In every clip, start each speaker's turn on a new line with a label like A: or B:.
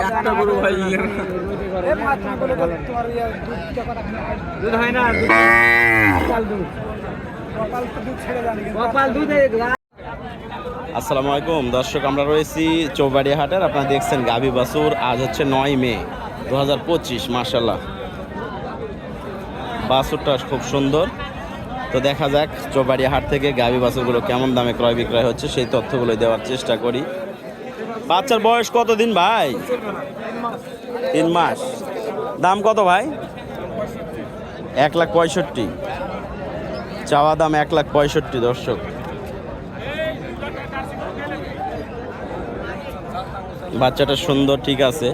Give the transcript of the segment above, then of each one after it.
A: একটা গরু ভাই
B: দুধ হয়। না
C: আসসালামু আলাইকুম দর্শক আমরা রয়েছি চৌবাড়ি হাটের আপনারা দেখছেন গাবি বাসুর আজ হচ্ছে নয় মে দু হাজার পঁচিশ মার্শাল্লাহ বাসুরটা খুব সুন্দর। তো দেখা যাক চৌবাড়ি হাট থেকে গাবি বাসুরগুলো কেমন দামে ক্রয় বিক্রয় হচ্ছে সেই তথ্যগুলো দেওয়ার চেষ্টা করি। বাচ্চার বয়স কত দিন ভাই? তিন মাস। দাম কত ভাই? এক লাখ পঁয়ষট্টি। চাওয়া দাম এক লাখ পঁয়ষট্টি, দর্শক। বাচ্চাটা সুন্দর, ঠিক আছে।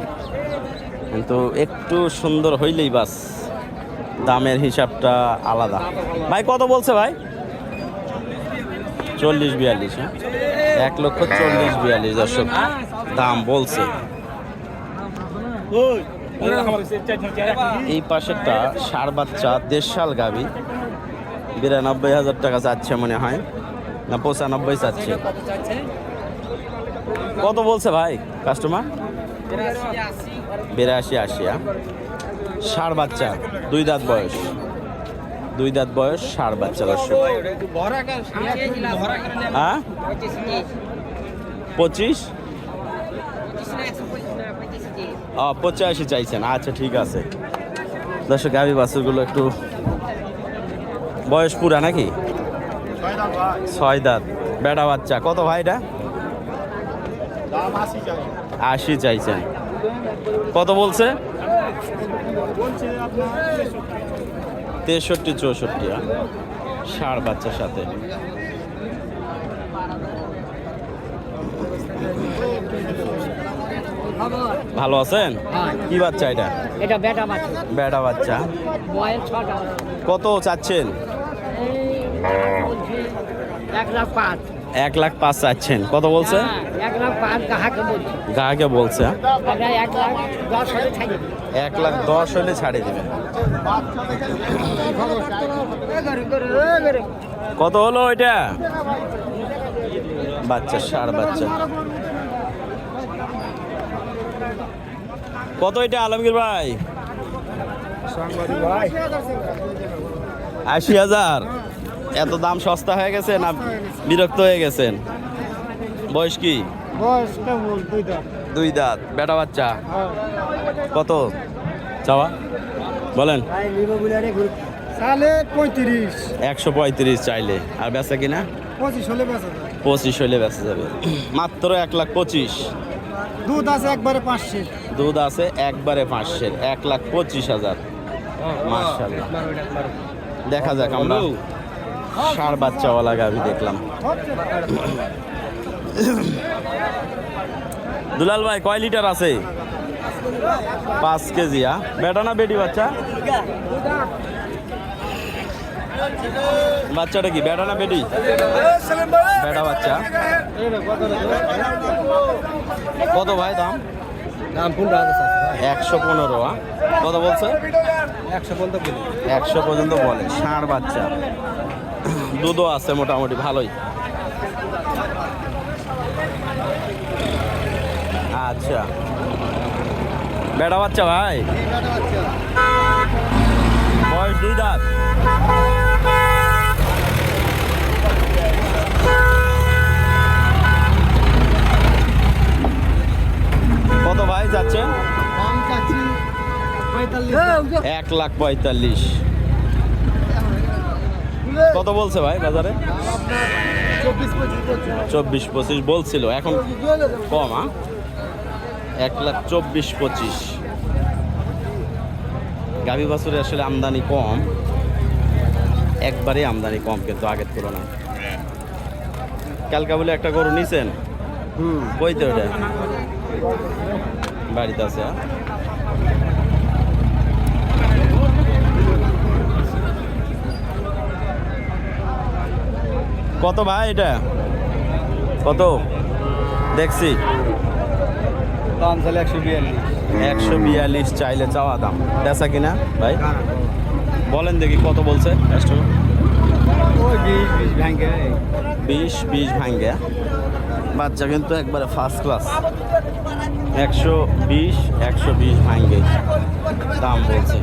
C: কিন্তু একটু সুন্দর হইলেই বাস। দামের হিসাবটা আলাদা। ভাই, কত বলছে ভাই? চল্লিশ, বিয়াল্লিশ হ্যাঁ? এক লক্ষ চল্লিশ বিয়াল্লিশ দর্শক, দাম বলছে। এই পাশেরটা সার বাচ্চা দেড় সাল গাবি। বিরানব্বই হাজার টাকা চাচ্ছে মনে হয়। না, পঁচানব্বই চাচ্ছে। কত বলছে ভাই কাস্টমার বিরাশি আশি? ষাট বাচ্চা দুই দাঁত বয়স। দুই দাঁত বয়স ষাট বাচ্চা দর্শক। হ্যাঁ? পঁচিশ? ও, পঁচাশি চাইছেন। আচ্ছা ঠিক আছে। দর্শক, গাভি বাছুরগুলো একটু বয়স পুরা নাকি? ছয় দাঁত। বেটা বাচ্চা। কত ভাই এটা? আশি চাইছেন। কত বলছে? তেষট্টি চৌষট্টি ষাট বাচ্চার সাথে। ভালো আছেন? কি বাচ্চা এটা?
B: এটা বেটা বাচ্চা।
C: বেটা বাচ্চা। কত চাচ্ছেন?
B: এক লাখ পাঁচ।
C: এক লাখ পাঁচ চাচ্ছেন। কত বলছে?
B: কাহাকে বলছি? এক লাখ দশ হলে ছাড়ি
C: দেবেন কত হলো এটা বাচ্চা ষাড় বাচ্চা। কত এটা আলমগীর ভাই? আশি হাজার। এত দাম সস্তা হয়ে গেছে না বিরক্ত হয়ে গেছেন? বয়স কি?
B: বয়স
C: দুই দাঁত। বেটা বাচ্চা? কত? চাওয়া? বলেন।
B: সালে পঁয়ত্রিশ।
C: একশো পঁয়ত্রিশ চাইলে। আর বেচা কিনা?
B: পঁচিশ হলে বেঁচে
C: পঁচিশ হইলে বেচা যাবে। মাত্র এক লাখ পঁচিশ।
B: দুধ আছে একবারে পাঁচশো।
C: দুধ আছে একবারে পাঁচশের এক লাখ পঁচিশ হাজার। মার্শাল্লাহ দেখা যাক আমরা। ষাড় বাচ্চাওয়ালা গাভি দেখলাম। দুলাল ভাই, কয় লিটার আছে? পাঁচ কেজি হ্যাঁ বেটা না বেটি বাচ্চা? বাচ্চাটা কি, বেটা না বেটি? বেটা বাচ্চা? কত ভাই দাম?
B: দাম
C: একশো পনেরো? কত বলছে?
B: একশো পনেরো
C: একশো পর্যন্ত বলে ষাঁড় বাচ্চা। দুধও আছে মোটামুটি ভালোই। আচ্ছা। বেটা বাচ্চা ভাই? বয়স দুই দাঁত। কত ভাই যাচ্ছেন?
B: পঁয়তাল্লিশ।
C: এক লাখ পঁয়তাল্লিশ। কত বলছে ভাই বাজারে?
B: চব্বিশ পঁচিশ
C: বলছিল এখন কম আ? এক লাখ চব্বিশ পঁচিশ। গাভী বাছুরে আসলে আমদানি কম একবারে আমদানি কম কিন্তু আগের তুলনায়। কালকা বলে একটা গরু নিছেন?
B: হুম।
C: কইতে ওটা বাড়িতে আছে কত ভাই এটা? কত? দেখছি।
B: দাম একশো বিয়াল্লিশ।
C: একশো বিয়াল্লিশ চাইলে চাওয়া দাম। বেচা কিনা ভাই? বলেন দেখি কত বলছে
B: বিশ বিশ
C: ভাঙ্গে বাচ্চা কিন্তু একবারে ফার্স্ট ক্লাস একশো বিশ একশো বিশ ভাঙ্গে দাম বলছে।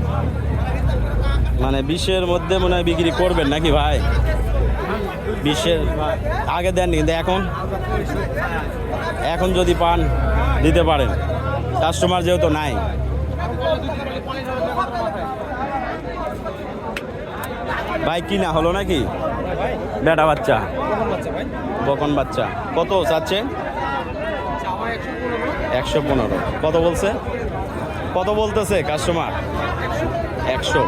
C: মানে বিশের মধ্যে মনে হয় বিক্রি করবেন নাকি ভাই? বিশের আগে দেননি, কিন্তু এখন এখন যদি পান, দিতে পারেন। কাস্টমার যেহেতু নাই। ভাই, কিনা হলো নাকি? বেটা বাচ্চা। বকন বাচ্চা। কত চাচ্ছে? একশো পনেরো। কত বলছে? কত বলতেছে কাস্টমার একশো।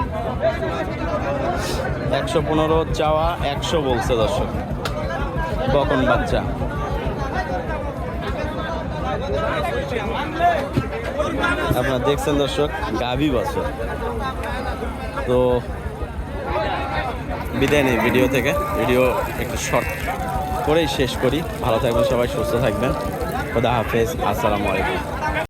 C: একশো পনেরো চাওয়া একশো বলছে দর্শক। কখন বাচ্চা। আপনারা দেখছেন দর্শক, গাভী বছর। তো বিদায় নেই ভিডিও থেকে। ভিডিও একটু শর্ট করেই শেষ করি। ভালো থাকবেন সবাই, সুস্থ থাকবেন। খোদা হাফেজ। আসসালামু আলাইকুম।